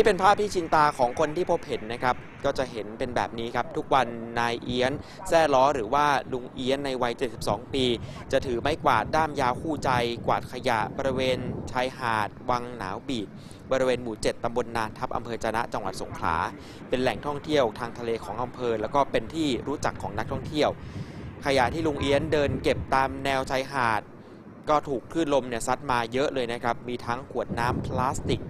นี่เป็นภาพที่ชินตาของคนที่พบเห็นนะครับ ก็จะเห็นเป็นแบบนี้ครับ ทุกวันนายเอี้ยนแซ่ล้อหรือว่าลุงเอี้ยนในวัย 72 ปี จะถือไม้กวาดด้ามยาวคู่ใจ กวาดขยะบริเวณชายหาด วังหนาวบีดบริเวณหมู่ 7 ตำบลนานทับ อำเภอจนะ จังหวัดสงขลา เป็นแหล่งท่องเที่ยวทางทะเลของอำเภอ แล้วก็เป็นที่รู้จักของนักท่องเที่ยว ขยะที่ลุงเอี้ยนเดินเก็บตามแนวชายหาด ก็ถูกคลื่นลมเนี่ยซัดมาเยอะเลยนะครับ มีทั้งขวดน้ำพลาสติก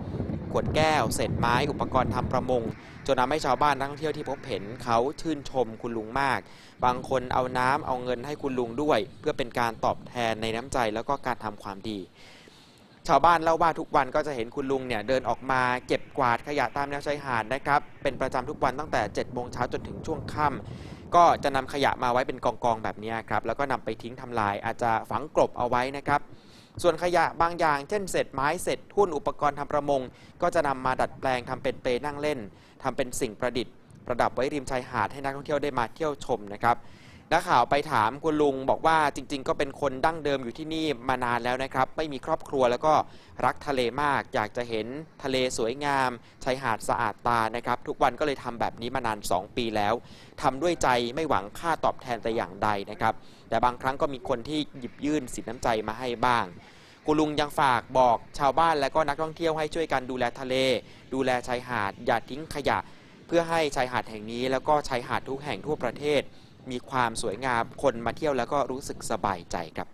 ขวดแก้ว เศษไม้ อุปกรณ์ทำประมง จนทำให้ชาวบ้านนักท่องเที่ยวที่พบเห็นเขาชื่นชมคุณลุงมาก บางคนเอาน้ำเอาเงินให้คุณลุงด้วย เพื่อเป็นการตอบแทนในน้ำใจแล้วก็การทำความดี ชาวบ้านเล่าว่าทุกวันก็จะเห็นคุณลุงเนี่ยเดินออกมาเก็บกวาดขยะตามแนวชายหาดนะครับเป็นประจำทุกวันตั้งแต่7โมงเช้าจนถึงช่วงค่ำ ก็จะนำขยะมาไว้เป็นกองกองแบบนี้ครับแล้วก็นำไปทิ้งทำลายอาจจะฝังกลบเอาไว้นะครับส่วนขยะบางอย่าง เช่นเศษไม้เศษทุ่นอุปกรณ์ทำประมง ก็จะนำมาดัดแปลงทำเป็นเปนั่งเล่นทำเป็นสิ่งประดิษฐ์ ประดับไว้ริมชายหาดให้นักท่องเที่ยวได้มาเที่ยวชมนะครับ นักข่าวไปถามคุณลุงบอกว่าจริง ๆ ก็เป็นคนดั้งเดิมอยู่ที่นี่มานานแล้วนะครับ ไม่มีครอบครัวแล้วก็รักทะเลมาก อยากจะเห็นทะเลสวยงามชายหาดสะอาดตานะครับ ทุกวันก็เลยทำแบบนี้มานาน 2 ปีแล้วทำด้วยใจไม่หวังค่าตอบแทนแต่อย่างใดนะครับ แต่บางครั้งก็มีคนที่หยิบยื่นสินน้ำใจมาให้บ้างคุณลุงยังฝากบอกชาวบ้านและก็นักท่องเที่ยวให้ช่วยกันดูแลทะเล ดูแลชายหาด อย่าทิ้งขยะ เพื่อให้ชายหาดแห่งนี้ แล้วก็ชายหาดทุกแห่งทั่วประเทศ มีความสวยงามคนมาเที่ยวแล้วก็รู้สึกสบายใจครับ